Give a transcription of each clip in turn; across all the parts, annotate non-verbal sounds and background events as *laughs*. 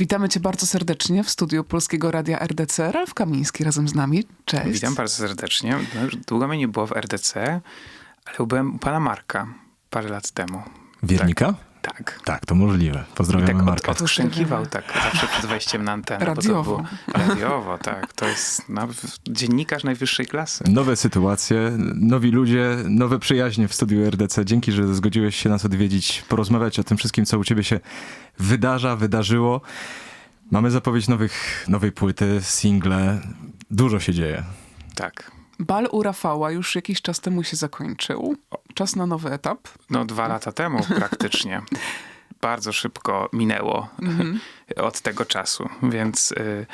Witamy cię bardzo serdecznie w studiu Polskiego Radia RDC. Ralf Kamiński razem z nami. Cześć. Witam bardzo serdecznie. No, już długo mnie nie było w RDC, ale byłem u pana Marka parę lat temu. Wiernika? Tak. Tak, to możliwe. I Pozdrawiamy tak od, Marka. odszczękiwał tak zawsze przed wejściem na antenę. bo Radiowo. To było, radiowo, tak. To jest no, dziennikarz najwyższej klasy. Nowe sytuacje, nowi ludzie, nowe przyjaźnie w studiu RDC. Dzięki, że zgodziłeś się nas odwiedzić, porozmawiać o tym wszystkim, co u ciebie się wydarza, wydarzyło. Mamy zapowiedź nowych, nowej płyty, single. Dużo się dzieje. Tak. Bal u Rafała już jakiś czas temu się zakończył. Czas na nowy etap. No dwa lata temu praktycznie. *laughs* Bardzo szybko minęło *laughs* od tego czasu, więc y,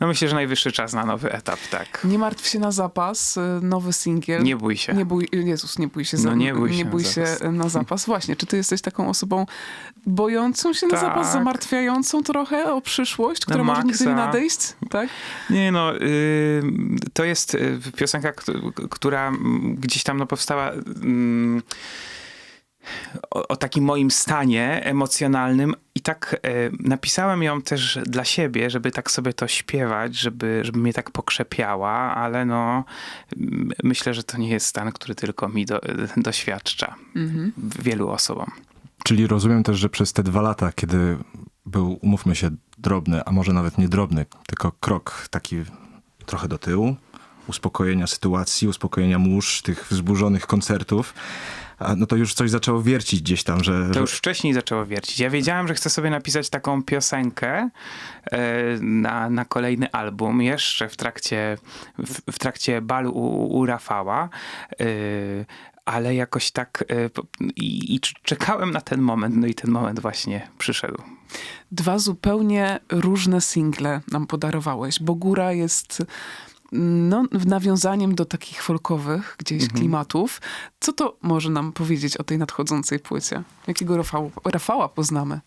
no myślę, że najwyższy czas na nowy etap, tak. Nie martw się na zapas. y, Nowy singiel. Nie bój się. Nie bój, Jezus, nie bój się, No za, nie bój się nie na bój się zapas. na zapas. Właśnie, czy ty jesteś taką osobą bojącą się na Tak. zapas, zamartwiającą trochę o przyszłość, która może nigdy nie nadejść? Tak? Nie no, y, to jest y, piosenka, która gdzieś tam no, powstała mm, o, o takim moim stanie emocjonalnym i tak e, napisałem ją też dla siebie, żeby tak sobie to śpiewać, żeby, żeby mnie tak pokrzepiała, ale no myślę, że to nie jest stan, który tylko mi do, *laughs* doświadcza. Wielu osobom. Czyli rozumiem też, że przez te dwa lata, kiedy był, umówmy się, drobny, a może nawet nie drobny, tylko krok taki trochę do tyłu, uspokojenia sytuacji, uspokojenia mórz, tych wzburzonych koncertów, no to już coś zaczęło wiercić gdzieś tam, że... To już wcześniej zaczęło wiercić. Ja wiedziałem, że chcę sobie napisać taką piosenkę e, na, na kolejny album, jeszcze w trakcie, w, w trakcie balu u, u Rafała. E, ale jakoś tak e, i, i czekałem na ten moment, no i ten moment właśnie przyszedł. Dwa zupełnie różne single nam podarowałeś, bo Góra jest no, nawiązaniem do takich folkowych gdzieś Mhm. klimatów. Co to może nam powiedzieć o tej nadchodzącej płycie? Jakiego Rafała, Rafała poznamy?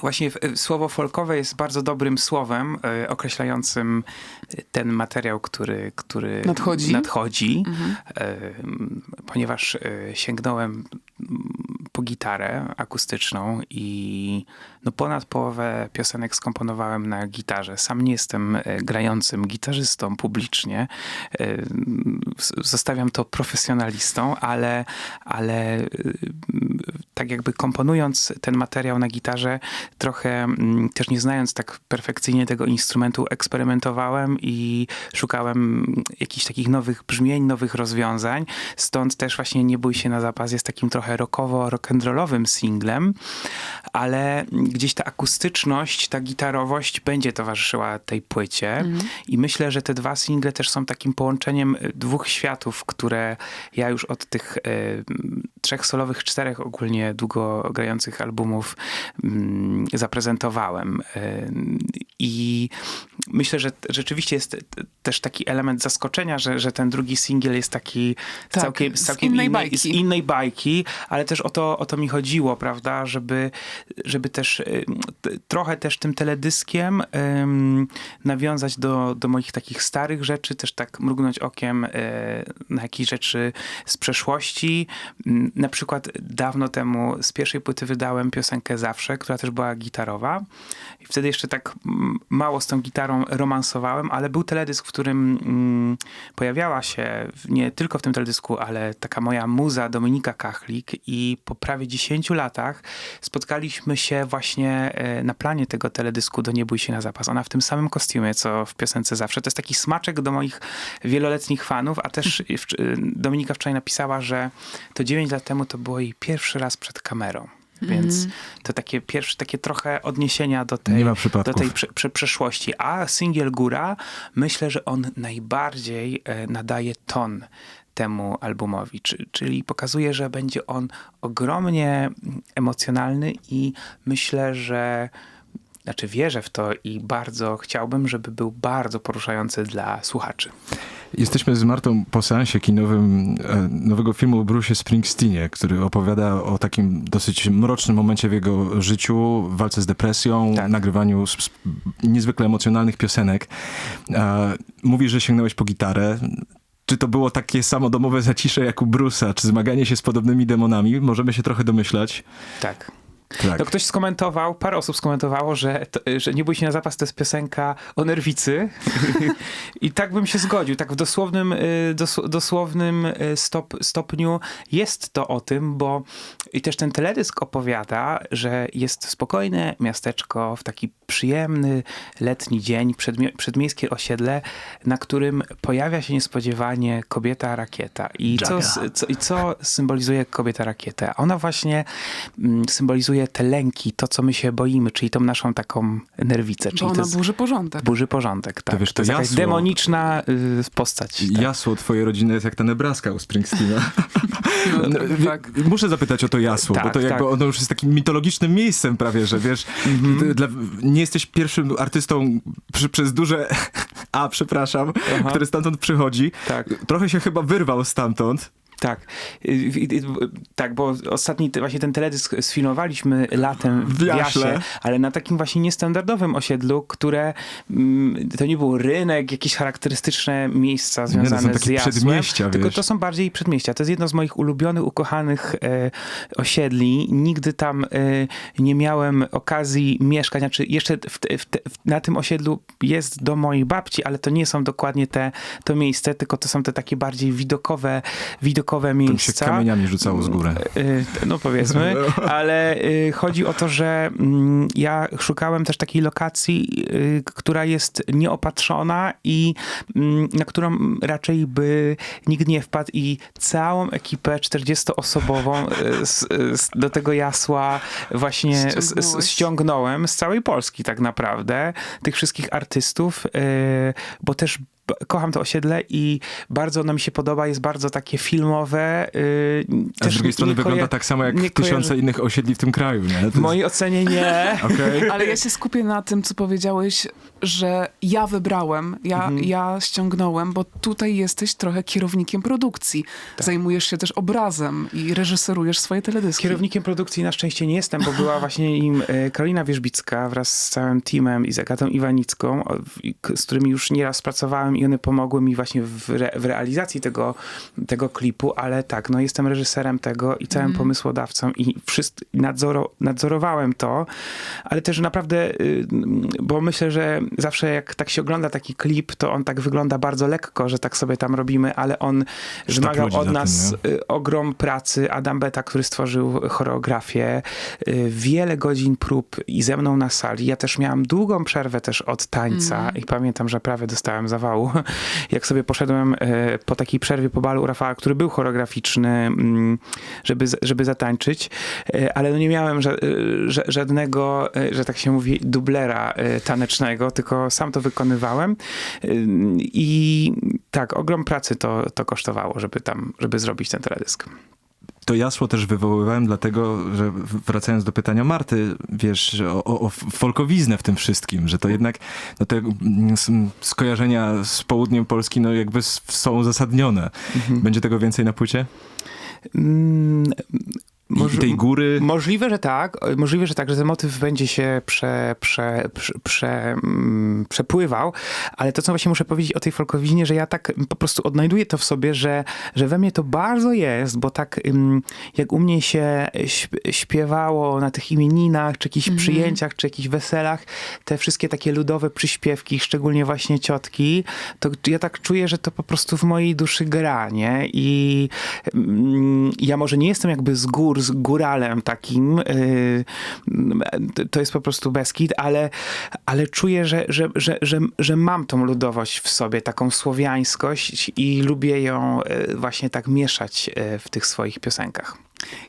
Właśnie słowo folkowe jest bardzo dobrym słowem e, określającym e, ten materiał, który, który Nadchodzi? nadchodzi e, ponieważ e, sięgnąłem po gitarę akustyczną i no ponad połowę piosenek skomponowałem na gitarze. Sam nie jestem e, grającym gitarzystą publicznie. E, Zostawiam to profesjonalistom, ale, ale e, tak jakby komponując ten materiał na gitarze, trochę mm, też nie znając tak perfekcyjnie tego instrumentu, eksperymentowałem i szukałem jakichś takich nowych brzmień, nowych rozwiązań. Stąd też właśnie Nie bój się na zapas jest takim trochę rockowo, rock'n'rollowym singlem, ale gdzieś ta akustyczność, ta gitarowość będzie towarzyszyła tej płycie i myślę, że te dwa single też są takim połączeniem y, dwóch światów, które ja już od tych e, trzech solowych, czterech ogólnie długo grających albumów mm, zaprezentowałem. E, I myślę, że rzeczywiście jest też taki element zaskoczenia, że, że ten drugi singiel jest taki Tak, całkiem, z całkiem innej innej, bajki. z innej bajki, ale też o to, o to mi chodziło, prawda, żeby, żeby też y, trochę też tym teledyskiem ym, nawiązać do, do moich takich starych rzeczy, też tak mrugnąć okiem y, na jakieś rzeczy z przeszłości. Na przykład dawno temu z pierwszej płyty wydałem piosenkę Zawsze, która też była gitarowa. I wtedy jeszcze tak mm, mało z tą gitarą romansowałem, ale był teledysk, w którym mm, pojawiała się nie tylko w tym teledysku, ale taka moja muza Dominika Kachlik i po prawie 10 latach spotkaliśmy się właśnie e, na planie tego teledysku do Nie bój się na zapas. Ona w tym samym kostiumie, co w piosence zawsze. To jest taki smaczek do moich wieloletnich fanów, a też *laughs* Dominika wczoraj napisała, że to 9 lat temu to było jej pierwszy raz przed kamerą. Więc to takie pierwsze, takie trochę odniesienia do tej, Nie ma do tej prze, prze, przeszłości. A singiel Góra, myślę, że on najbardziej e, nadaje ton temu albumowi, czy, czyli pokazuje, że będzie on ogromnie emocjonalny i myślę, że znaczy wierzę w to i bardzo chciałbym, żeby był bardzo poruszający dla słuchaczy. Jesteśmy z Martą po seansie kinowym e, nowego filmu o Bruce Springsteenie, który opowiada o takim dosyć mrocznym momencie w jego życiu, walce z depresją, Tak. nagrywaniu niezwykle emocjonalnych piosenek. Mówi, że sięgnąłeś po gitarę. Czy to było takie samo domowe zacisze jak u Bruce'a? Czy zmaganie się z podobnymi demonami? Możemy się trochę domyślać. Tak. Tak. To ktoś skomentował, parę osób skomentowało, że, to, że Nie bój się na zapas to jest piosenka o nerwicy. *laughs* I tak bym się zgodził. Tak w dosłownym, y, dos, dosłownym y, stop, stopniu jest to o tym, bo i też ten teledysk opowiada, że jest spokojne miasteczko w taki przyjemny letni dzień, przedmie, przedmiejskie osiedle, na którym pojawia się niespodziewanie kobieta rakieta. I co, co, I co symbolizuje kobieta rakieta? Ona właśnie mm, symbolizuje te lęki, to co my się boimy, czyli tą naszą taką nerwicę. Czyli Bo to ona jest burzy porządek. burzy porządek. Tak. wiesz, to to jest demoniczna y, postać. Tak. Jasło twojej rodziny jest jak ta Nebraska u Springsteena. *laughs* No, No, tak, tak. Muszę zapytać o to jasło, bo Tak, to jakby tak. ono już jest takim mitologicznym miejscem prawie, że wiesz, Mhm. ty- dla, nie jesteś pierwszym artystą przy, przez duże *laughs* A, przepraszam, Aha. który stamtąd przychodzi. Tak. Trochę się chyba wyrwał stamtąd. Tak, Y, tak, bo ostatni właśnie ten teledysk sfilmowaliśmy latem w Jaśle. Jasie, ale na takim właśnie niestandardowym osiedlu, które mm, to nie był rynek, jakieś charakterystyczne miejsca to są związane z Jasłem, przedmieścia, tylko wiesz. to są bardziej przedmieścia. To jest jedno z moich ulubionych, ukochanych e, osiedli. Nigdy tam e, nie miałem okazji mieszkać, znaczy jeszcze w, te- w, te- w, na tym osiedlu jest do mojej babci, ale to nie są dokładnie te, to miejsce, tylko to są te takie bardziej widokowe, widokowe Tam się miejsca. kamieniami rzucało z góry. Y, No powiedzmy, *laughs* ale y, chodzi o to, że mm, ja szukałem też takiej lokacji, y, która jest nieopatrzona i mm, na którą raczej by nikt nie wpadł i całą ekipę 40-osobową y, z- z- do tego jasła właśnie ściągnąłem z całej Polski tak naprawdę, tych wszystkich artystów, y, bo też kocham to osiedle i bardzo ono mi się podoba, jest bardzo takie filmowe. y, A z drugiej strony wygląda tak samo jak tysiące innych osiedli w tym kraju, nie? W mojej ocenie nie. jest- *laughs* Okej. Ale ja się skupię na tym, co powiedziałeś, że ja wybrałem, ja, Mhm. ja ściągnąłem, bo tutaj jesteś trochę kierownikiem produkcji. Tak. Zajmujesz się też obrazem i reżyserujesz swoje teledyski. Kierownikiem produkcji na szczęście nie jestem, bo była *laughs* właśnie nim e, Karolina Wierzbicka wraz z całym teamem i z Agatą Iwanicką, z którymi już nieraz pracowałem i one pomogły mi właśnie w, re, w realizacji tego, tego klipu, ale tak, no jestem reżyserem tego i całym pomysłodawcą i wszyst, nadzoro, nadzorowałem to, ale też naprawdę, y, bo myślę, że zawsze jak tak się ogląda taki klip, to on tak wygląda bardzo lekko, że tak sobie tam robimy, ale on wymagał ludzi od tym, nas y, ogrom pracy. Adam Beta, który stworzył choreografię, y, wiele godzin prób i ze mną na sali. Ja też miałam długą przerwę też od tańca i pamiętam, że prawie dostałem zawału. *laughs* Jak sobie poszedłem y, po takiej przerwie po balu u Rafała, który był choreograficzny, mm, żeby, żeby zatańczyć, y, ale no nie miałem ża- żadnego, że tak się mówi, dublera tanecznego, tylko sam to wykonywałem. I tak, ogrom pracy to, to kosztowało, żeby tam, żeby zrobić ten teledysk. To jasło też wywoływałem dlatego, że wracając do pytania Marty, wiesz, o, o, o folkowiznę w tym wszystkim, że to jednak no te mm, s- skojarzenia z południem Polski no jakby są uzasadnione. Będzie tego więcej na płycie? Mm, I tej góry? Możliwe, że tak. Możliwe, że tak, że ten motyw będzie się prze, prze, prze, prze, mm, przepływał, ale to, co właśnie muszę powiedzieć o tej folkowinie, że ja tak po prostu odnajduję to w sobie, że, że we mnie to bardzo jest, bo tak jak u mnie się śp- śpiewało na tych imieninach, czy jakichś przyjęciach, czy jakichś weselach, te wszystkie takie ludowe przyśpiewki, szczególnie właśnie ciotki, to ja tak czuję, że to po prostu w mojej duszy gra, nie? I mm, ja może nie jestem jakby z gór, z góralem takim, yy, to- jest po prostu Beskid, ale, ale czuję, że, że, że, że, że mam tą ludowość w sobie, taką słowiańskość i lubię ją yy, właśnie tak mieszać yy, w tych swoich piosenkach.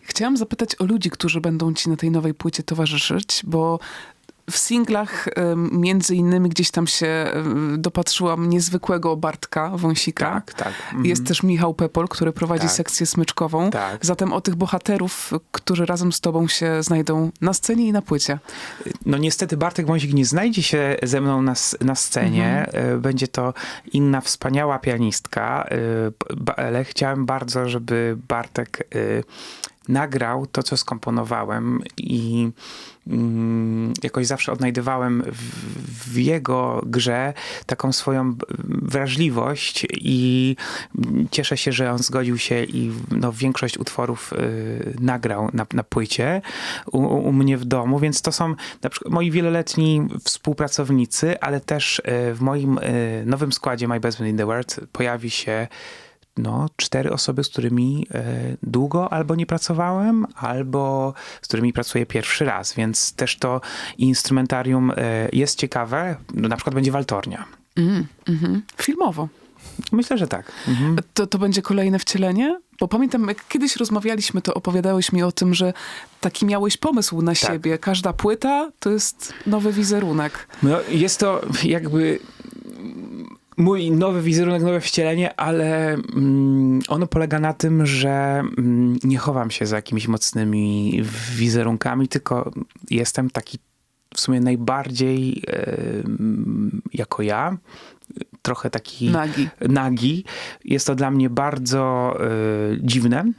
Chciałam zapytać o ludzi, którzy będą ci na tej nowej płycie towarzyszyć, bo w singlach między innymi gdzieś tam się dopatrzyłam niezwykłego Bartka Wąsika. Tak, tak. Mhm. Jest też Michał Pepol, który prowadzi Tak. sekcję smyczkową. Tak. Zatem o tych bohaterów, którzy razem z tobą się znajdą na scenie i na płycie. No niestety Bartek Wąsik nie znajdzie się ze mną na, na scenie. E, Będzie to inna wspaniała pianistka, e, ale chciałem bardzo, żeby Bartek e, nagrał to, co skomponowałem i mm, jakoś zawsze odnajdywałem w, w jego grze taką swoją wrażliwość i cieszę się, że on zgodził się i no, większość utworów y, nagrał na, na płycie u, u mnie w domu, więc to są na przykład moi wieloletni współpracownicy, ale też y, w moim y, nowym składzie My Best in the World pojawi się no, cztery osoby, z którymi e, długo albo nie pracowałem, albo z którymi pracuję pierwszy raz, więc też to instrumentarium e, jest ciekawe. Na przykład będzie waltornia. Mm, mhm. Filmowo. Myślę, że tak. Mhm. To, to będzie kolejne wcielenie? Bo pamiętam, jak kiedyś rozmawialiśmy, to opowiadałeś mi o tym, że taki miałeś pomysł na siebie. Każda płyta to jest nowy wizerunek. No, jest to jakby mój nowy wizerunek, nowe wcielenie, ale mm, ono polega na tym, że mm, nie chowam się za jakimiś mocnymi wizerunkami, tylko jestem taki w sumie najbardziej jako ja, trochę taki Nagi. nagi. Jest to dla mnie bardzo e, dziwne.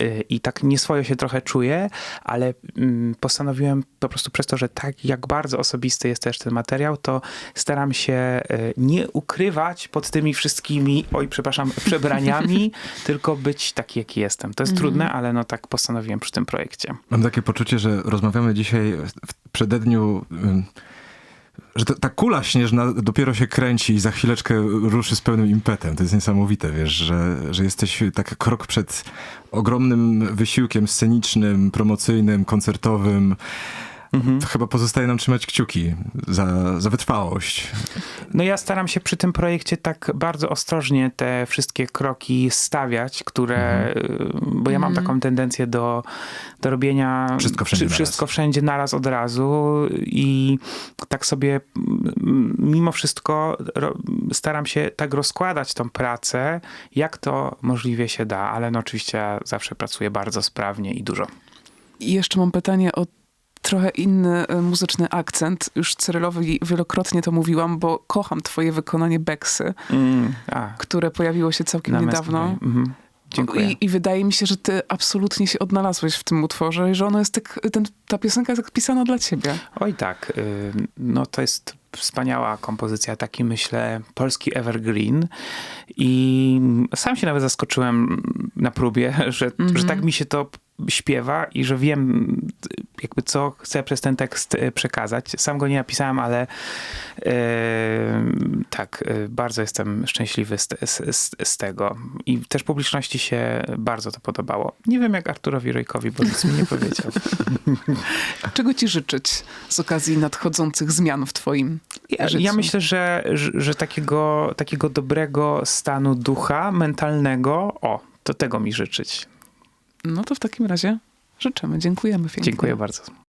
E, I tak nieswojo się trochę czuję, ale mm, postanowiłem po prostu przez to, że tak jak bardzo osobisty jest też ten materiał, to staram się e, nie ukrywać pod tymi wszystkimi, oj przepraszam, *laughs* przebraniami, tylko być taki jaki jestem. To jest trudne, ale no tak postanowiłem przy tym projekcie. Mam takie poczucie, że rozmawiamy dzisiaj w przededniu, że to, ta kula śnieżna dopiero się kręci i za chwileczkę ruszy z pełnym impetem. To jest niesamowite, wiesz, że, że jesteś tak krok przed ogromnym wysiłkiem scenicznym, promocyjnym, koncertowym. Chyba pozostaje nam trzymać kciuki za, za wytrwałość. No ja staram się przy tym projekcie tak bardzo ostrożnie te wszystkie kroki stawiać, które, y, bo ja mam taką tendencję do, do robienia Wszystko wszędzie naraz. wszystko wszędzie naraz od razu i tak sobie mm, mimo wszystko ro, staram się tak rozkładać tą pracę, jak to możliwie się da, ale no oczywiście ja zawsze pracuję bardzo sprawnie i dużo. I jeszcze mam pytanie o trochę inny e, muzyczny akcent. Już Cyrylowi wielokrotnie to mówiłam, bo kocham twoje wykonanie Beksy, Mm, które pojawiło się całkiem niedawno. Mhm. Dziękuję. I, I wydaje mi się, że ty absolutnie się odnalazłeś w tym utworze i że ono jest tak, ten, ta piosenka jest tak pisana dla ciebie. Oj tak, y, no to jest wspaniała kompozycja, taki myślę polski evergreen i sam się nawet zaskoczyłem na próbie, że, że tak mi się to śpiewa i że wiem jakby co chcę przez ten tekst y, przekazać. Sam go nie napisałem, ale y, tak, y, bardzo jestem szczęśliwy z, z, z tego i też publiczności się bardzo to podobało. Nie wiem jak Arturowi Rojkowi, bo nic mi nie powiedział. *laughs* Czego ci życzyć z okazji nadchodzących zmian w twoim Ja, życiu? ja myślę, że, że, że takiego, takiego dobrego stanu ducha, mentalnego, o, to tego mi życzyć. No to w takim razie życzymy. Dziękujemy pięknie. Dziękuję bardzo.